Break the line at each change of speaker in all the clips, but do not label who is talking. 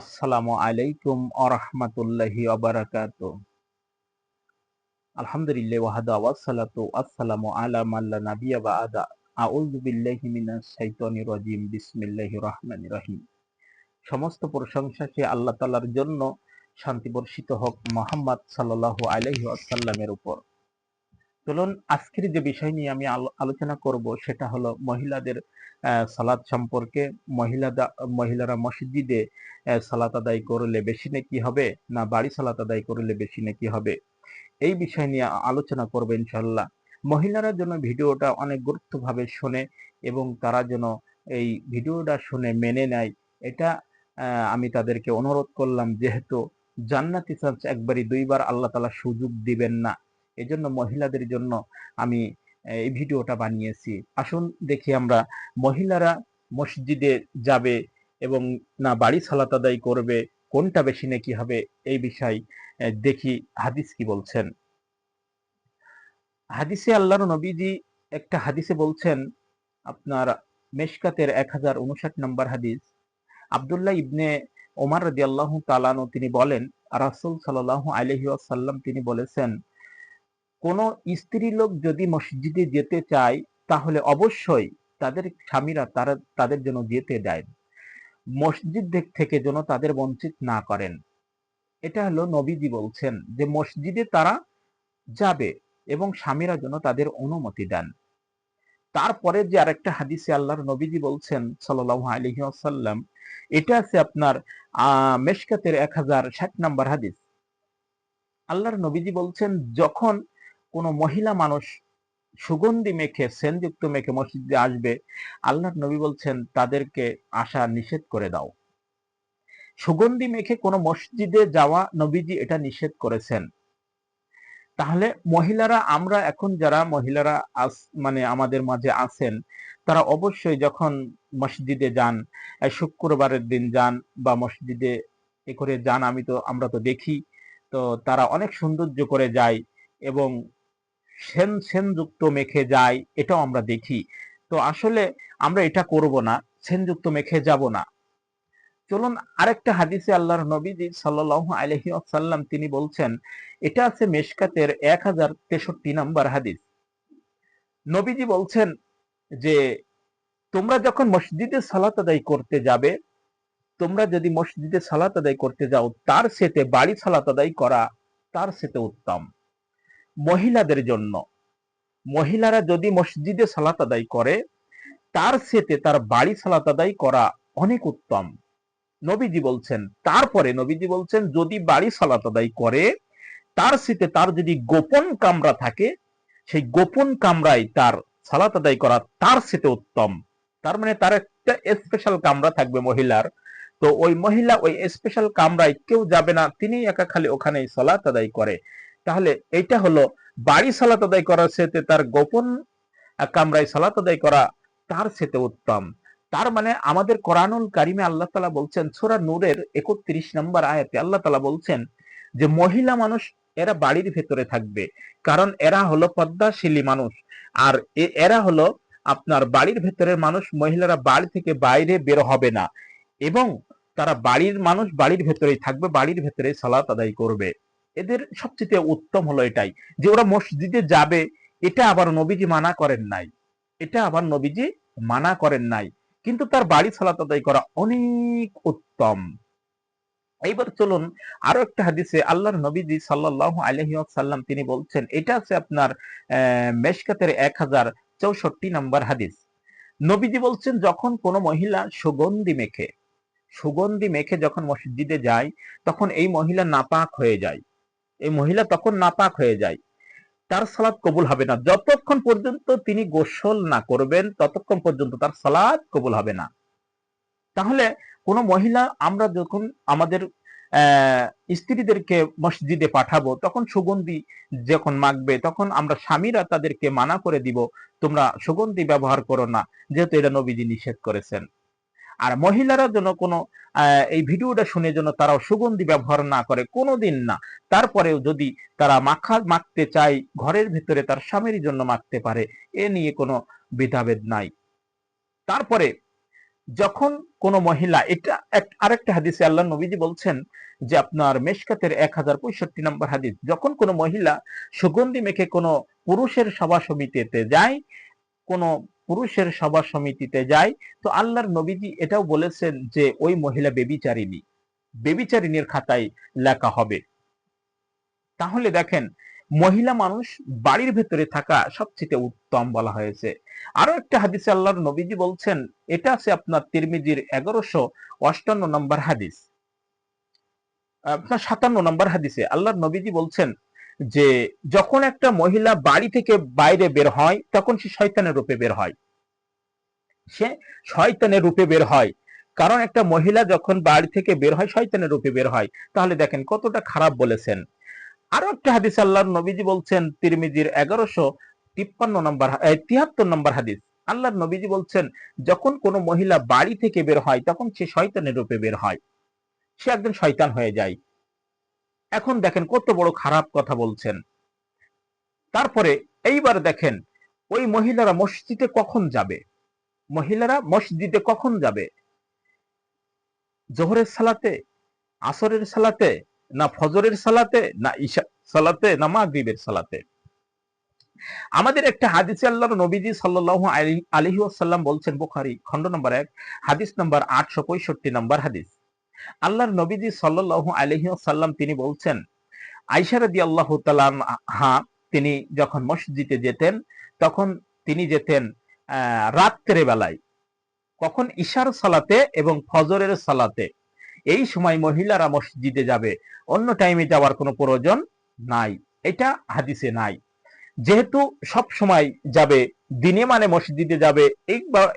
আসসালামু আলাইকুম আরহামাতুল্লাহি আবারাকাত আলহামদুলিল্লাহ ওয়াহাদা ওয়াসসালাতু আসসালামু আলা মাল্লা নাবিয়া বা আদা আউযু বিল্লাহি মিনাশ শাইতানির রাজিম। বিসমিল্লাহির রহমানির রহিম। সমস্ত প্রশংসা সে আল্লাহ তাআলার জন্য শান্তি বর্ষিত হোক মোহাম্মদ সাল্লাল্লাহু আলাইহি ওয়াসাল্লামের উপর। চলুন, আজকের যে বিষয় নিয়ে আমি আলোচনা করব সেটা হলো মহিলাদের সালাদ সম্পর্কে। মহিলাদা মহিলারা মসজিদে সালাত আদায় করলে বেশি নাকি হবে না বাড়ি সালাত আদায় করলে বেশি নাকি হবে? এই বিষয় নিয়ে আলোচনা করব ইনশাল্লাহ মহিলারা যেন ভিডিওটা অনেক গুরুত্বভাবে শোনে এবং তারা যেন এই ভিডিওটা শুনে মেনে নেয়, এটা আমি তাদেরকে অনুরোধ করলাম। যেহেতু জান্নাতি চান্স একবারই দুইবার আল্লাহ তালা সুযোগ দিবেন না এজন্য মহিলাদের জন্য আমি এই ভিডিওটা বানিয়েছি। আসুন দেখি আমরা মহিলারা মসজিদে যাবে এবং না বাড়ি সালাত আদায় করবে, কোনটা বেশি নাকি হবে এই বিষয় দেখি হাদিস কি বলছেন। হাদিসে আল্লাহর নবীজি একটা হাদিসে বলছেন, আপনার মেশকাতের এক হাজার উনষাট নম্বর হাদিস, আবদুল্লাহ ইবনে ওমার রাজি আল্লাহ তালানো তিনি বলেন, রাসুল সাল্লাহ আলহিউসাল্লাম তিনি বলেছেন কোন স্ত্রী লোক যদি মসজিদে যেতে চায়, তাহলে অবশ্যই তাদের স্বামীরা তারা, তাদের জন্য যেতে দেয়। মসজিদ থেকে যেন তাদের বঞ্চিত না করেন। এটা হলো নবীজি বলছেন যে, মসজিদে তারা যাবে এবং স্বামীরা যেন তাদের অনুমতি দেন। তারপরে যে আরেকটা হাদিসে আল্লাহর নবীজি বলছেন সাল্লাহ আলহি আসাল্লাম এটা আছে আপনার মেশকাতের এক হাজার ষাট নাম্বার হাদিস। আল্লাহর নবীজি বলছেন, যখন কোনো মহিলা মানুষ সুগন্ধি মেখে, সেনযুক্ত মেখে মসজিদে আসবে আল্লাহর নবী বলছেন, তাদেরকে আসা নিষেধ করে দাও। সুগন্ধি মেখে কোনো মসজিদে যাওয়া নবীজি এটা নিষেধ করেছেন। তাহলে মহিলারা, আমরা এখন যারা মহিলারা মানে আমাদের মাঝে আছেন, তারা অবশ্যই যখন মসজিদে যান শুক্রবারের দিন যান বা মসজিদে এ করে যান, আমি তো, আমরা তো দেখি, তো তারা অনেক সৌন্দর্য করে যায় এবং সেন সেনযুক্ত মেখে যায় এটাও আমরা দেখি। তো আসলে আমরা এটা করব না, সেনযুক্ত মেখে যাব না। চলুন আরেকটা হাদিসে আল্লাহর নবীজি সাল্লাহ আলহি আসাল্লাম তিনি বলছেন, এটা আছে মেশকাতের এক হাজার তেষট্টি নাম্বার হাদিস। নবীজি বলছেন যে, তোমরা যখন মসজিদে সালাত আদায় করতে যাবে, তোমরা যদি মসজিদে সালাত আদায় করতে যাও, তার সেতে বাড়ি সালাত আদায় করা, তার সেতে উত্তম। মহিলাদের জন্য। মহিলারা যদি মসজিদে সালাত আদায় করে, তার সেতে তার বাড়ি সালাত আদায় করা অনেক উত্তম। নবীজি বলছেন, তারপরে নবীজি বলছেন, যদি বাড়ি সালাত আদায় করে, তার সেতে তার যদি গোপন কামরা থাকে, সেই গোপন কামরায় তার সালাত আদায় করা তার সেতে উত্তম। তার মানে তার একটা স্পেশাল কামরা থাকবে মহিলার। তো ওই মহিলা ওই স্পেশাল কামরায় কেউ যাবে না তিনি একা খালি ওখানেই সালাত আদায় করে। তাহলে এইটা হলো বাড়ি সালাত আদায় করার সাথে তার গোপন কামরায় সালাত আদায় করা তার সাথে উত্তম। তার মানে আমাদের কোরআনুল কারিমে আল্লাহ তালা বলছেন ছোরা নূরের একত্রিশ নম্বর আয়াতে আল্লাহ তালা বলছেন যে, মহিলা মানুষ এরা বাড়ির ভেতরে থাকবে, কারণ এরা হলো পদ্মাশীলী মানুষ। আর এরা হলো আপনার বাড়ির ভেতরের মানুষ, মহিলারা বাড়ি থেকে বাইরে বের হবে না। এবং তারা বাড়ির মানুষ বাড়ির ভেতরেই থাকবে, বাড়ির ভেতরে সালাত আদায় করবে। এদের সবচেয়ে উত্তম হলো এটাই, যে ওরা মসজিদে যাবে, এটা আবার নবীজি মানা করেন নাই। এটা আবার নবীজি মানা করেন নাই। কিন্তু তার বাড়ি সালাত আদায় করা অনেক উত্তম। এইবার চলুন আরও একটা হাদিসে আল্লাহর নবীজি সাল্লাহ আলহি সাল্লাম তিনি বলছেন, এটা আছে আপনার মেশকাতের এক হাজার চৌষট্টি নম্বর হাদিস। নবীজি বলছেন, যখন কোনো মহিলা সুগন্ধি মেখে সুগন্ধি মেখে যখন মসজিদে যায়, তখন এই মহিলা নাপাক হয়ে যায়। এই মহিলা তখন নাপাক হয়ে যায়। তার সালাদ কবুল হবে না। যতক্ষণ পর্যন্ত তিনি গোসল না করবেন, ততক্ষণ পর্যন্ত তার সালাদ কবুল হবে না। তাহলে কোন মহিলা আমরা যখন আমাদের স্ত্রীদেরকে মসজিদে পাঠাবো, তখন সুগন্ধি যখন মাখবে, তখন আমরা স্বামীরা তাদেরকে মানা করে দিব, তোমরা সুগন্ধি ব্যবহার করো না, যেহেতু এটা নবীজি নিষেধ করেছেন। আর মহিলারা যেন কোনো এই ভিডিওটা শুনে যেন তারাও সুগন্ধি ব্যবহার না করে, কোনোদিন না। তারপরেও যদি তারা মাখা, মাখতে চায়, ঘরের ভিতরে তার স্বামীর জন্য মাখতে পারে, এ নিয়ে কোনো ভেদাভেদ নাই। তারপরে যখন কোন মহিলা, এটা আরেকটা হাদিসে আল্লাহ নবীজি বলছেন যে আপনার মেশকাতের এক হাজার পঁয়ষট্টি নম্বর হাদিস, যখন কোনো মহিলা সুগন্ধি মেখে কোনো পুরুষের সভা সমিতিতে যায়, কোন পুরুষের সভা সমিতিতে যায়। তো আল্লাহর নবীজি এটাও বলেছেন যে, ওই মহিলা বেবিচারিণী, বেবিচারিণীর খাতায় লেখা হবে। তাহলে দেখেন, মহিলা মানুষ বাড়ির ভেতরে থাকা সবচেয়ে উত্তম বলা হয়েছে। আরও একটা হাদিসে আল্লাহর নবীজি বলছেন, এটা আছে আপনার তিরমিজির এগারোশো অষ্টান্ন নম্বর হাদিস। আপনার সাতান্ন নম্বর হাদিসে আল্লাহর নবীজি বলছেন যে যখন একটা মহিলা বাড়ি থেকে বাইরে বের হয়, তখন সে শয়তানের রূপে বের হয়। সে শয়তানের রূপে বের হয়। কারণ একটা মহিলা যখন বাড়ি থেকে বের হয়, শয়তানের রূপে বের হয়। তাহলে দেখেন কতটা খারাপ বলেছেন। আরও একটা হাদিস আল্লাহর নবীজি বলছেন, তিরমিজির এগারোশো তিপ্পান্ন নম্বর তিয়াত্তর নম্বর হাদিস। আল্লাহর নবীজি বলছেন, যখন কোনো মহিলা বাড়ি থেকে বের হয়, তখন সে শয়তানের রূপে বের হয়। সে একজন শয়তান হয়ে যায়। এখন দেখেন কত বড় খারাপ কথা বলছেন। তারপরে এইবার দেখেন, ওই মহিলারা মসজিদে কখন যাবে? মহিলারা মসজিদে কখন যাবে? জোহরের সালাতে, আসরের সালাতে, না ফজরের সালাতে, না ঈশা সালাতে, না মাগরিবের সালাতে? আমাদের একটা হাদিসে আল্লাহর নবীজি সাল্লাল্লাহু আলাইহি ওয়াসাল্লাম বলছেন, বুখারী, খণ্ড নম্বর এক, হাদিস নম্বর আটশো পঁয়ষট্টি নম্বর হাদিস। আল্লাহর নবীজি সাল্লাল্লাহু আলাইহি ওয়াসাল্লাম তিনি বলছেন, আয়েশা রাদিয়াল্লাহু তাআলা হা তিনি যখন মসজিদে যেতেন, তখন তিনি যেতেন রাত্রে বেলায়। কখন? ঈশার সালাতে এবং ফজরের সালাতে। এই সময় মহিলারা মসজিদে যাবে। অন্য টাইমে যাওয়ার কোনো প্রয়োজন নাই। এটা হাদিসে নাই। যেহেতু সব সময় যাবে, দিনে মানে মসজিদে যাবে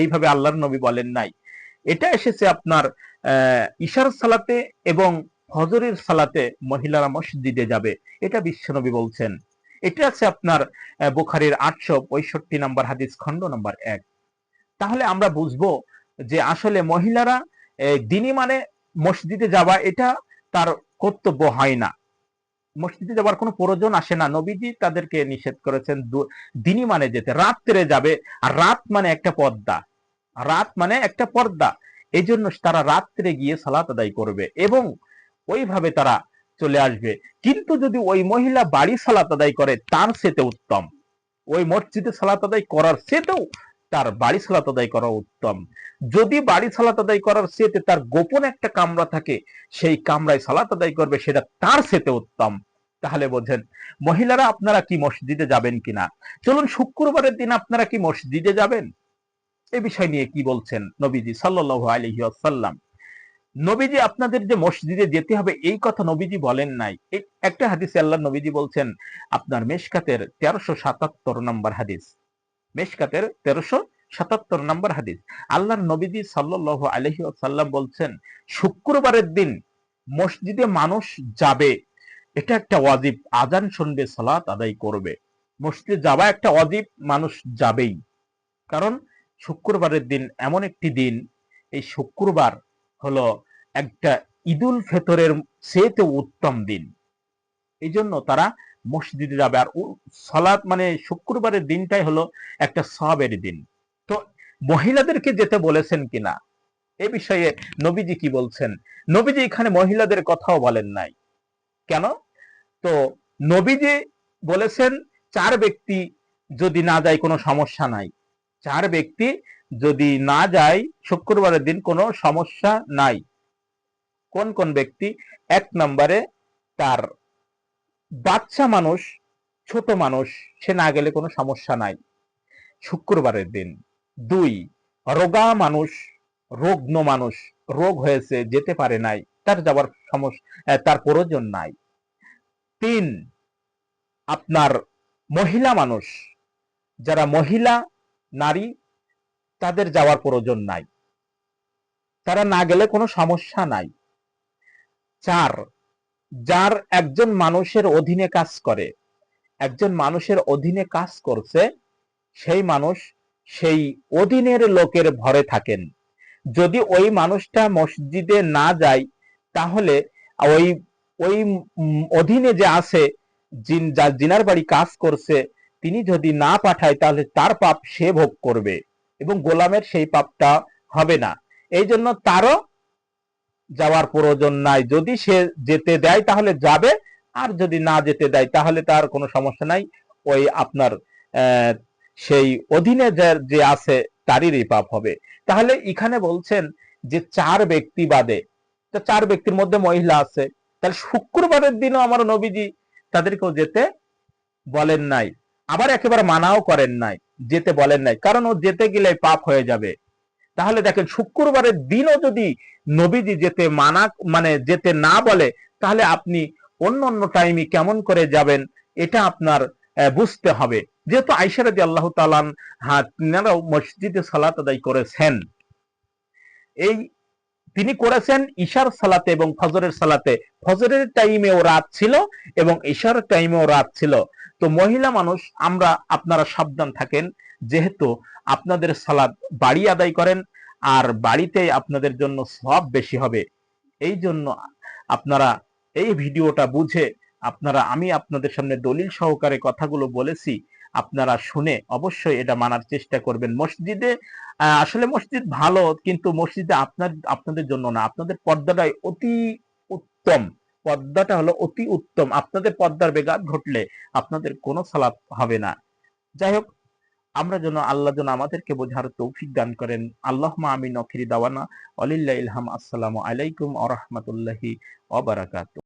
এইভাবে আল্লাহর নবী বলেন নাই। এটা এসেছে আপনার ঈশার সালাতে এবং হজরের সালাতে মহিলারা মসজিদে যাবে। এটা বিশ্বনবী বলছেন। এটা আছে আপনার বুখারীর আটশো পঁয়ষট্টি নম্বর হাদিস, খণ্ড নম্বর এক। তাহলে আমরা বুঝব যে আসলে মহিলারা দিনই মানে মসজিদে যাওয়া এটা তার কর্তব্য হয় না। মসজিদে যাওয়ার কোনো প্রয়োজন আসে না। নবীজি তাদেরকে নিষেধ করেছেন দিনই মানে যেতে। রাত্রে যাবে, আর রাত মানে একটা পর্দা রাত মানে একটা পর্দা। এই জন্য তারা রাত্রে গিয়ে সালাত আদায় করবে এবং ওইভাবে তারা চলে আসবে। কিন্তু যদি ওই মহিলা বাড়ি সালাত আদায় করে, তার সেতে উত্তম। ওই মসজিদে সালাত আদায় করার সেতেও তার বাড়ি সালাত আদায় করা উত্তম। যদি বাড়ি সালাত আদায় করার সেতে তার গোপন একটা কামরা থাকে, সেই কামরায় সালাত আদায় করবে, সেটা তার সেতে উত্তম। তাহলে বোঝেন, মহিলারা আপনারা কি মসজিদে যাবেন কিনা? চলুন শুক্রবারের দিন আপনারা কি মসজিদে যাবেন? এ বিষয় নিয়ে কি বলছেন নবীজি সাল্লাল্লাহু আলাইহি ওয়াসাল্লাম? নবীজি, আপনাদের যে মসজিদে যেতে হবে, এই কথা নবীজি বলেন নাই। একটা হাদিসে আল্লাহ নবীজি বলছেন, আপনার মেশকাতের তেরোশো সাতাত্তর নম্বর হাদিস। মেশকাতের তেরোশো সাতাত্তর নম্বর হাদিস। আল্লাহর নবীজি সাল্লাল্লাহু আলাইহি ওয়াসাল্লাম বলছেন, শুক্রবারের দিন মসজিদে মানুষ যাবে, এটা একটা ওয়াজিব। আজান শুনবে, সালাত আদায় করবে। মসজিদে যাওয়া একটা ওয়াজিব, মানুষ যাবেই। কারণ শুক্রবারের দিন এমন একটি দিন, এই শুক্রবার হলো একটা ঈদুল ফেতরের চেয়েতে উত্তম দিন। এই জন্য তারা মসজিদে যাবে। আর সালাত মানে শুক্রবারের দিনটাই হলো একটা সবের দিন। তো মহিলাদেরকে যেতে বলেছেন কিনা? এ বিষয়ে নবীজি কি বলছেন? নবীজি এখানে মহিলাদের কথাও বলেন নাই। কেন? তো নবীজি বলেছেন, চার ব্যক্তি যদি না যায় কোনো সমস্যা নাই। চার ব্যক্তি যদি না যায়, শুক্রবারের দিন কোনো সমস্যা নাই। কোন কোন ব্যক্তি? এক নম্বরে তার বাচ্চা মানুষ, ছোট মানুষ, সে না গেলে কোনো সমস্যা নাই। শুক্রবারের দিন। দুই, রোগা মানুষ, রোগ্ন মানুষ, রোগ হয়েছে, যেতে পারে নাই, তার যাওয়ার সমস্যা তার প্রয়োজন নাই। তিন, আপনার মহিলা মানুষ, যারা মহিলা নারী তাদের যাওয়ার প্রয়োজন নাই। তারা না গেলে কোনো সমস্যা নাই। চার, যার একজন মানুষের অধীনে কাজ করে, একজন মানুষের অধীনে কাজ করছে, সেই মানুষ সেই অধীনের লোকের ভরে থাকেন। যদি ওই মানুষটা মসজিদে না যায়, তাহলে ওই ওই অধীনে যে আছে জিনার বাড়ি কাজ করছে তিনি যদি না পাঠায়, তাহলে তার পাপ সে ভোগ করবে এবং গোলামের সেই পাপটা হবে না। এই জন্য তারও যাওয়ার প্রয়োজন নাই। যদি সে যেতে দেয়, তাহলে যাবে। আর যদি না যেতে দেয়, তাহলে তার কোনো সমস্যা নাই। ওই আপনার সেই অধীনে যে যে আছে, তারই পাপ হবে। তাহলে এখানে বলছেন যে, চার ব্যক্তি বাদে চার ব্যক্তির মধ্যে মহিলা আছে। তাহলে শুক্রবারের দিনও আমার নবীজি তাদেরকেও যেতে বলেন নাই। আবার একেবারে মানাও করেন নাই, যেতে বলেন নাই। কারণ ও যেতে গেলে পাপ হয়ে যাবে। তাহলে দেখেন, শুক্রবারের দিনও যদি নবীজি যেতে মানা মানে যেতে না বলে, তাহলে আপনি অন্য অন্য টাইমে কেমন করে যাবেন, এটা আপনার বুঝতে হবে। যেহেতু আইসারাদি আল্লাহ তালান হ্যাঁ মসজিদে সালাত আদায় করেছেন। এই তিনি করেছেন ঈশার সালাতে এবং ফজরের সালাতে। ফজরের টাইমেও রাত ছিল এবং ঈশার টাইমেও রাত ছিল। তো মহিলা মানুষ, আমরা, আপনারা সাবধান থাকেন। যেহেতু আপনাদের সালাদ বাড়ি আদায় করেন, আর বাড়িতে আপনাদের জন্য সব বেশি হবে। এই জন্য আপনারা এই ভিডিওটা বুঝে, আপনারা, আমি আপনাদের সামনে দলিল সহকারে কথাগুলো বলেছি। আপনারা শুনে অবশ্যই এটা মানার চেষ্টা করবেন। মসজিদে আসলে মসজিদ ভালো, কিন্তু মসজিদে আপনার, আপনাদের জন্য না। আপনাদের পর্দাটাই অতি উত্তম। পর্দাটা হলো অতি উত্তম। আপনাদের পর্দার বেঘাত ঘটলে আপনাদের কোনো সালাত হবে না। যাই হোক, আমরা যেন আল্লাহ যেন আমাদেরকে বোঝার তৌফিক দান করেন। আল্লাহ আমি নখিরি দাওয়ানা। অলিল্লা ইলহাম আসসালামু আলাইকুম আ রহমতুল্লাহি অবরাকাত